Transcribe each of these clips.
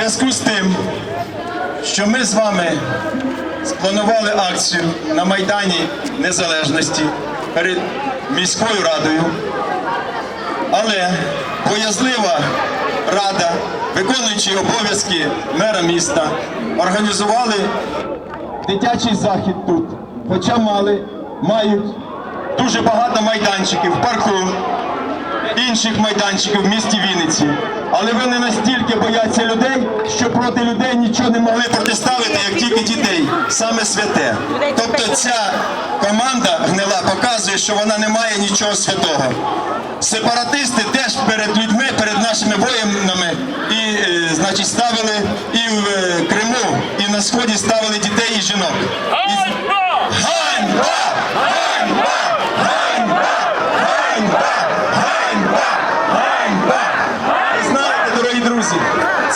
зв'язку з тим, що ми з вами спланували акцію на Майдані Незалежності перед міською радою, але боязлива рада, виконуючи обов'язки мера міста, організували дитячий захід тут. Хоча мали, мають дуже багато майданчиків в парку, інших майданчиків в місті Вінниці. Але вони настільки бояться людей, що проти людей нічого не могли протиставити, як тільки дітей, саме святе. Тобто ця команда гнила показує, що вона не має нічого святого. Сепаратисти теж перед людьми, перед нашими воїнами, і, е, значить, ставили і в е, Криму, і на сході ставили дітей і жінок.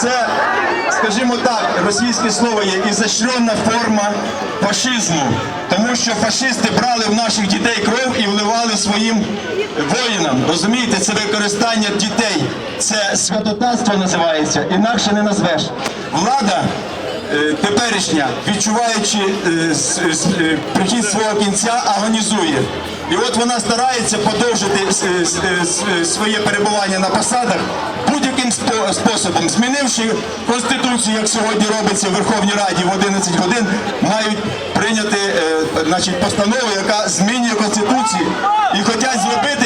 Це, скажімо так, російське слово є ізощренна форма фашизму. Тому що фашисти брали в наших дітей кров і вливали своїм воїнам. Розумієте, це використання дітей. Це святотатство називається, інакше не назвеш. Влада е, теперішня, відчуваючи е, е, прихід свого кінця, агонізує. І от вона старається подовжити с- с- с- своє перебування на посадах будь-яким способом, змінивши конституцію, як сьогодні робиться в Верховній Раді в 11 годин, мають прийняти е, значить, постанову, яка змінює конституцію. І хочуть зробити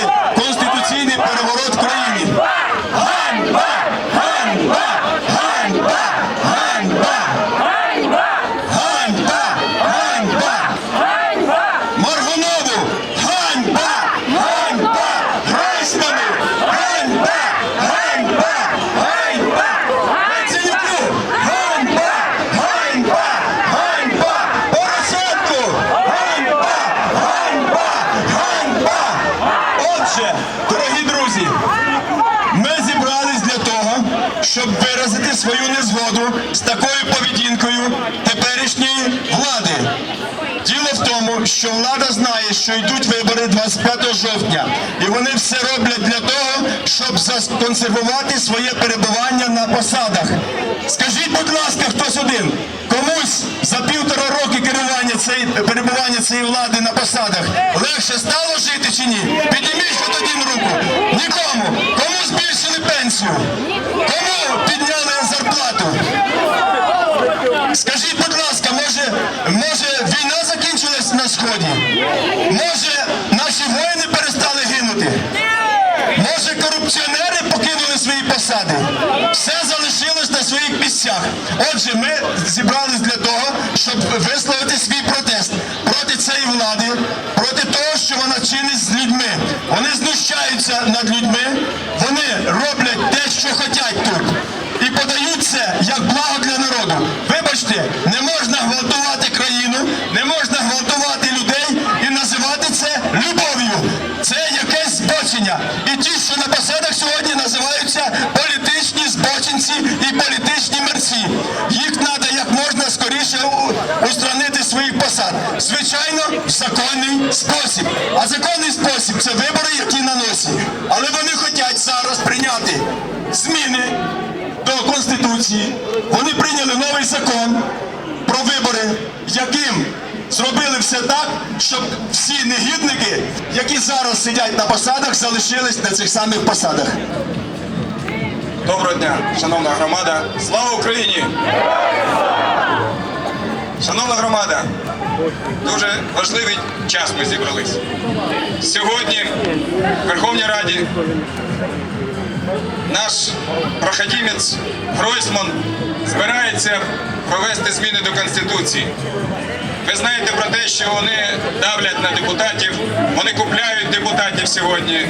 з такою поведінкою теперішньої влади. Діло в тому, що влада знає, що йдуть вибори 25 жовтня, і вони все роблять для того, щоб законсервувати своє перебування на посадах. Скажіть, будь ласка, хтось один, комусь за півтора роки керування цієї перебування цієї влади на посадах легше стало жити чи ні? Отже, ми зібрались для того, щоб висловити свій протест проти цієї влади, проти того, що вона чинить з людьми. Вони знущаються над людьми, вони роблять те, що хочуть тут. І подають це як благо для народу. Вибачте, не можна гвалтувати країну, не можна гвалтувати людей і називати це любов'ю. Це якесь збочення. І ті, що на посадах сьогодні називаються політичні збочинці і політичні мерці. Їх треба як можна скоріше устранити своїх посад. Звичайно, в законний спосіб. А законний спосіб це вибори, які на носі. Але вони хочуть зараз прийняти зміни до Конституції. Вони прийняли новий закон про вибори, яким зробили все так, щоб всі негідники, які зараз сидять на посадах, залишились на цих самих посадах. Доброго дня, шановна громада. Слава Україні! Шановна громада, дуже важливий час ми зібрались. Сьогодні в Верховній Раді наш проходімець Гройсман збирається провести зміни до Конституції. Ви знаєте про те, що вони давлять на депутатів, вони купляють депутатів сьогодні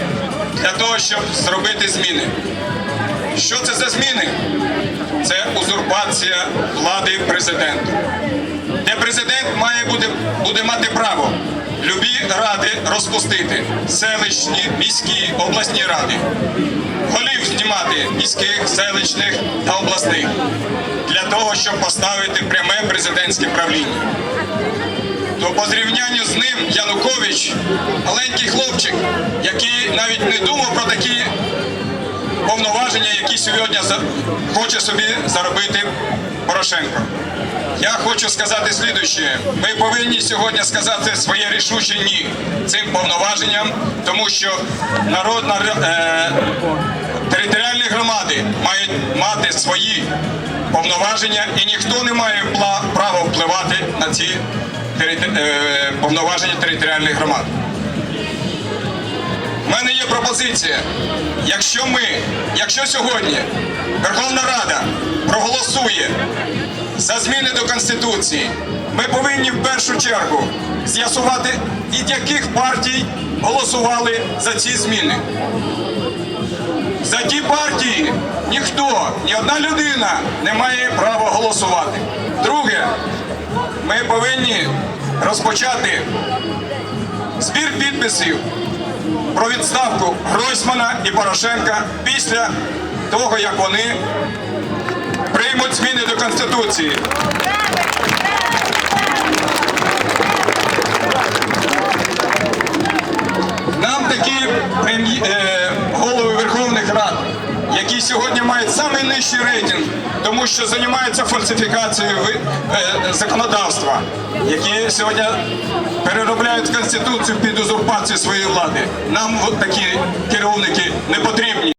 для того, щоб зробити зміни. Що це за зміни? Це узурпація влади президенту. Де президент має буде, буде мати право любі ради розпустити селищні, міські, обласні ради, голів знімати міських, селищних та обласних для того, щоб поставити пряме президентське правління. То по зрівнянню з ним Янукович маленький хлопчик, який навіть не думав про такі повноваження, які сьогодні хоче собі заробити Порошенко. Я хочу сказати слідуще. Ми повинні сьогодні сказати своє рішуче ні цим повноваженням, тому що народна е, територіальні громади мають мати свої повноваження, і ніхто не має права впливати на ці е, повноваження територіальних громад. У мене є пропозиція. Якщо ми, якщо сьогодні Верховна Рада проголосує за зміни до Конституції, ми повинні в першу чергу з'ясувати, від яких партій голосували за ці зміни. За ті партії ніхто, ні одна людина не має права голосувати. Друге, ми повинні розпочати збір підписів про відставку Гройсмана і Порошенка після того, як вони приймуть зміни до Конституції. Нам такі е, голови які сьогодні мають самий нижчий рейтинг, тому що займаються фальсифікацією е, законодавства, які сьогодні переробляють конституцію під узурпацію своєї влади. Нам от такі керівники не потрібні.